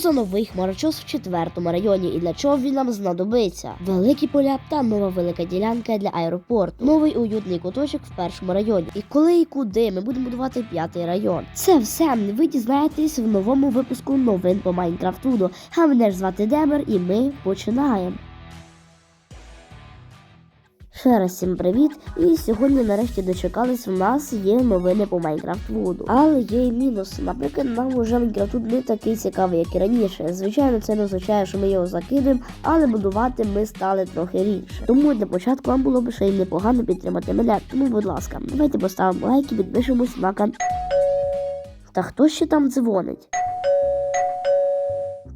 за новий хмарочос в четвертому районі і для чого він нам знадобиться? Великі поля та нова велика ділянка для аеропорту, новий уютний куточок в першому районі. І коли і куди ми будемо будувати п'ятий район. Це все ви дізнаєтесь в новому випуску новин по Майнкрафтуду. А мене ж звати Демер, і ми починаємо. Ще раз всім привіт! І сьогодні нарешті дочекались. У нас є новини по Майнкрафт Вуду. Але є і мінус. Наприклад, нам уже Майнкрафт не такий цікавий, як і раніше. Звичайно, це не означає, що ми його закинемо, але будувати ми стали трохи рідше. Тому для початку вам було б ще й непогано підтримати мене. Тому, будь ласка, давайте поставимо лайк і підпишемось на канал. Та хто ще там дзвонить?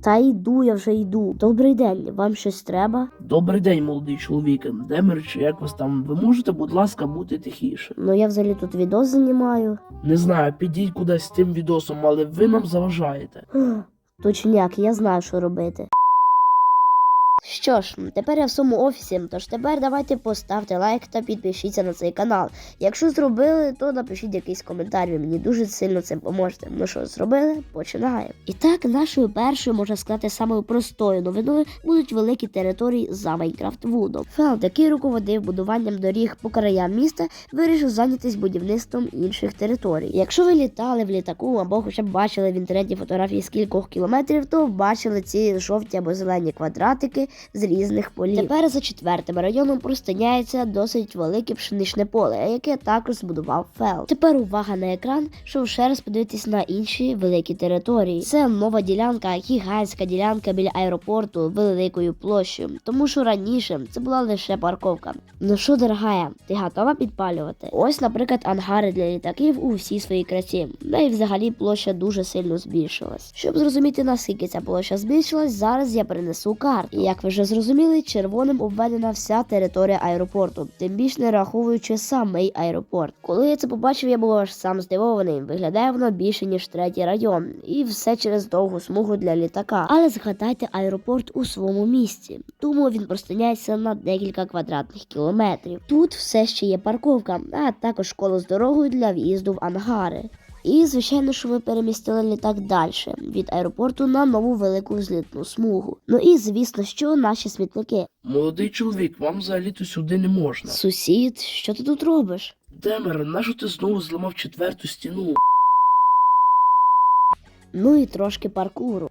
Та йду, я вже йду. Добрий день, вам щось треба? Добрий день, молодий чоловік. Демир чи як вас там? Ви можете, будь ласка, бути тихіше? Ну я взагалі тут відос знімаю. Не знаю, підіть кудись з тим відосом, але ви нам заважаєте. Точняк, я знаю, що робити. Що ж, тепер я в своєму офісі, тож тепер давайте поставте лайк та підпишіться на цей канал. Якщо зробили, то напишіть якийсь коментар, ви мені дуже сильно цим поможете. Ну що, зробили? Починаємо. І так, нашою першою, можна сказати, самою простою новиною будуть великі території за Майнкрафт Вудом. Фелд, який руководив будуванням доріг по краям міста, вирішив зайнятися будівництвом інших територій. Якщо ви літали в літаку або хоча б бачили в інтернеті фотографії з кількох кілометрів, то бачили ці жовті або зелені квадратики з різних полів. Тепер за четвертим районом простиняється досить велике пшеничне поле, яке також збудував Фел. Тепер увага на екран, щоб ще раз подивитись на інші великі території. Це нова ділянка, гігантська ділянка біля аеропорту великою площею, тому що раніше це була лише парковка. Ну що, дорогая, ти готова підпалювати? Ось, наприклад, ангари для літаків у всій своїй красі. Да і взагалі площа дуже сильно збільшилась. Щоб зрозуміти наскільки ця площа збільшилась, зараз я принесу карту. Як ви вже зрозуміли, червоним обведена вся територія аеропорту, тим більш не раховуючи самий аеропорт. Коли я це побачив, я був аж сам здивований. Виглядає воно більше ніж третій район, і все через довгу смугу для літака. Але згадайте аеропорт у своєму місці. Тому він простиняється на декілька квадратних кілометрів. Тут все ще є парковка, а також коло з дорогою для в'їзду в ангари. І, звичайно, що ми перемістили літак далі від аеропорту на нову велику злітну смугу. Ну і звісно, що наші смітники. Молодий чоловік, вам взагалі-то сюди не можна. Сусід, що ти тут робиш? Демер, нащо ти знову зламав четверту стіну? Ну і трошки паркуру.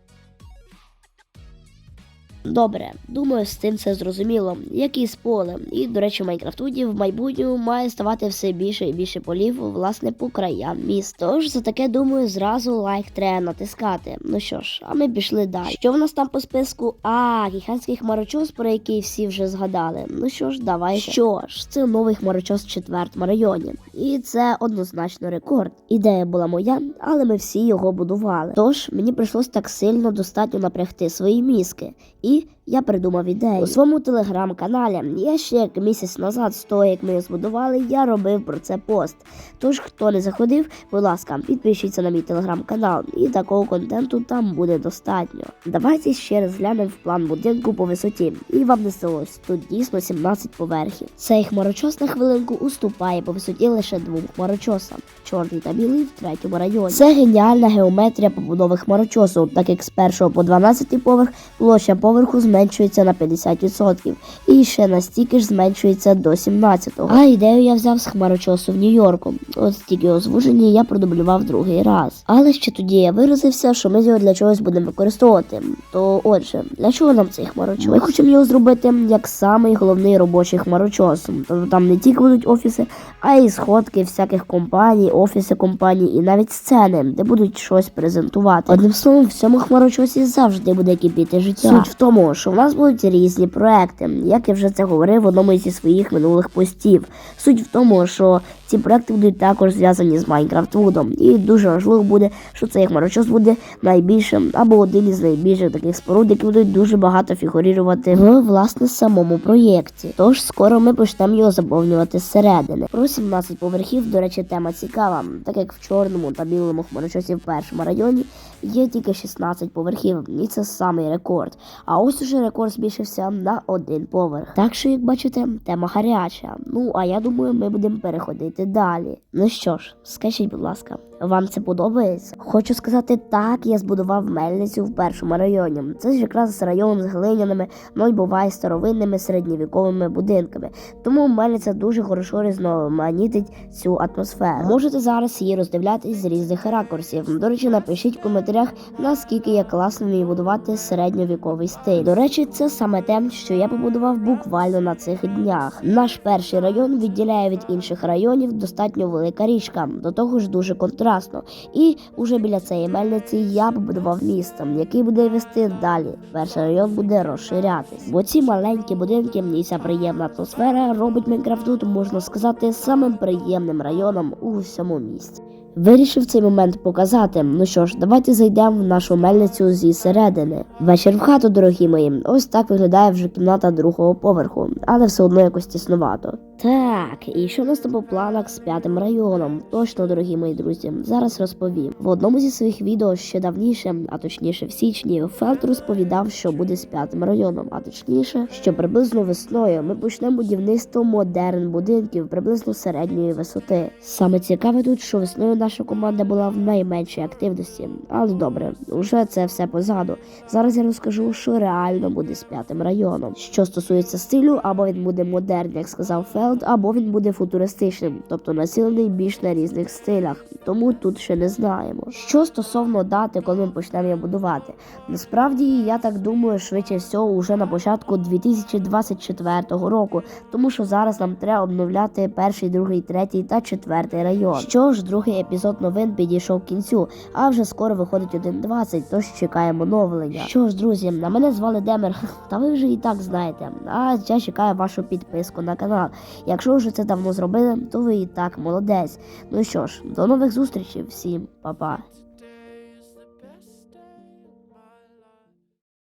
Добре, думаю, з цим все зрозуміло, як і з полем. І, до речі, в Майнкрафтуді в майбутньому має ставати все більше і більше полів, власне, по краям міст. Тож за таке думаю, зразу лайк треба натискати. Ну що ж, а ми пішли далі. Що в нас там по списку? А, гігантський хмарочос, про який всі вже згадали. Ну що ж, давайте. Що ж, це новий хмарочос в четвертому районі. І це однозначно рекорд. Ідея була моя, але ми всі його будували. Тож мені прийшлось так сильно достатньо напрягти свої мізки. І я придумав ідею. У своєму телеграм-каналі я ще як місяць назад, з того як ми його збудували, я робив про це пост. Тож, хто не заходив, будь ласка, підпишіться на мій телеграм-канал, і такого контенту там буде достатньо. Давайте ще раз глянемо в план будинку по висоті. І вам не селось, тут дійсно 17 поверхів. Цей хмарочос на хвилинку уступає по висоті лише двом хмарочосам чорний та білий в третьому районі. Це геніальна геометрія побудови хмарочосу, так як з першого по 12 поверх площа поверху зменшується на 50%, і ще настільки ж зменшується до 17-го. А ідею я взяв з хмарочосу в Нью-Йорку. От стільки озвучення я продублював другий раз. Але ще тоді я виразився, що ми його для чогось будемо використовувати. То отже, для чого нам цей хмарочос? Ми хочемо його зробити як самий головний робочий хмарочос. Тобто там не тільки будуть офіси, а й сходки всяких компаній, офіси компаній і навіть сцени, де будуть щось презентувати. Одним словом, в цьому хмарочосі завжди буде кипіти життя. Суть в тому, що в нас будуть різні проекти, як я вже це говорив в одному зі своїх минулих постів. Суть в тому, що ці проекти будуть також зв'язані з Майнкрафт Вудом. І дуже важливо буде, що цей хмарочос буде найбільшим або один із найбільших таких споруд, які будуть дуже багато фігурувати в власне самому проєкті. Тож скоро ми почнемо його заповнювати зсередини. Про 17 поверхів, до речі, тема цікава, так як в чорному та білому хмарочосі в першому районі є тільки 16 поверхів, і це самий рекорд. А ось уже рекорд збільшився на один поверх. Так що, як бачите, тема гаряча. Ну а я думаю, ми будемо переходити далі. Ну що ж, скажіть, будь ласка, вам це подобається? Хочу сказати, так, я збудував мельницю в першому районі. Це ж якраз район з глиняними, ну й буває старовинними середньовіковими будинками. Тому мельниця дуже хорошо різноманітить цю атмосферу. Можете зараз її роздивлятись з різних ракурсів. До речі, напишіть в коментарях, наскільки я класно вмію будувати середньовіковий стиль. До речі, це саме те, що я побудував буквально на цих днях. Наш перший район відділяє від інших районів достатньо велика річка, до того ж дуже контрастно. І уже біля цієї мельниці я побудував місто, який буде вести далі. Перший район буде розширятись. Бо ці маленькі будинки і ця приємна атмосфера робить Майнкрафт тут, можна сказати, самим приємним районом у всьому місті. Вирішив цей момент показати. Ну що ж, давайте зайдемо в нашу мельницю зі середини. Вечір в хату, дорогі мої. Ось так виглядає вже кімната другого поверху, але все одно якось тіснувато. Так, і що в нас там по планах з п'ятим районом? Точно, дорогі мої друзі, зараз розповім. В одному зі своїх відео ще давніше, а точніше в січні, Фелт розповідав, що буде з п'ятим районом, а точніше, що приблизно весною ми почнемо будівництво модерн будинків приблизно середньої висоти. Саме цікаве тут, що весною наша команда була в найменшій активності, але добре, уже це все позаду. Зараз я розкажу, що реально буде з п'ятим районом. Що стосується стилю, або він буде модерн, як сказав Фелд, або він буде футуристичним, тобто націлений більш на різних стилях. Тому тут ще не знаємо. Що стосовно дати, коли ми почнемо його будувати, насправді я так думаю, швидше всього, уже на початку 2024 року, тому що зараз нам треба обновляти перший, другий, третій та четвертий район. Що ж, другий епізод новин підійшов к кінцю, а вже скоро виходить 1.20, тож чекаємо новлення. Що ж, друзі, на мене звали Демер, та ви вже і так знаєте. А я чекаю вашу підписку на канал. Якщо вже це давно зробили, то ви і так молодець. Ну що ж, до нових зустрічей, всім па-па.